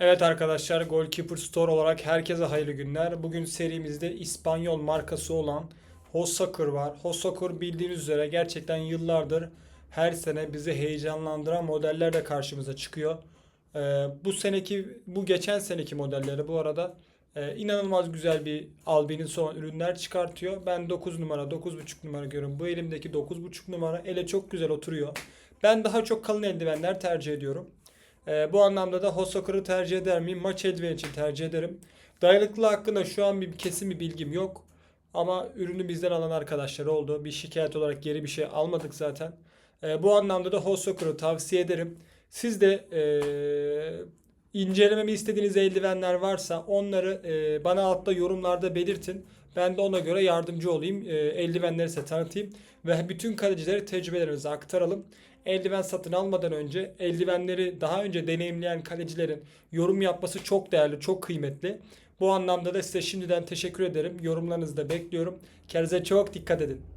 Evet arkadaşlar Goalkeeper Store olarak herkese hayırlı günler. Bugün serimizde İspanyol markası olan Hosakur var. Hosakur bildiğiniz üzere gerçekten yıllardır her sene bizi heyecanlandıran modeller de karşımıza çıkıyor. Ee, bu seneki, bu geçen seneki modelleri bu arada e, inanılmaz güzel bir albinin son ürünler çıkartıyor. Ben 9 numara, 9.5 numara görüyorum. Bu elimdeki 9.5 numara ele çok güzel oturuyor. Ben daha çok kalın eldivenler tercih ediyorum. Ee, bu anlamda da Hosakur'u tercih eder miyim? Maç eldiveni için tercih ederim. Dayanıklılığı hakkında şu an bir kesin bir bilgim yok. Ama ürünü bizden alan arkadaşlar oldu. Bir şikayet olarak geri bir şey almadık zaten. Ee, bu anlamda da Hosakur'u tavsiye ederim. Siz de ee, incelememi istediğiniz eldivenler varsa onları ee, bana altta yorumlarda belirtin. Ben de ona göre yardımcı olayım. Ee, eldivenleri size tanıtayım. Ve bütün kalecilere tecrübelerimizi aktaralım. Eldiven satın almadan önce eldivenleri daha önce deneyimleyen kalecilerin yorum yapması çok değerli, çok kıymetli. Bu anlamda da size şimdiden teşekkür ederim. Yorumlarınızı da bekliyorum. Kendinize çok dikkat edin.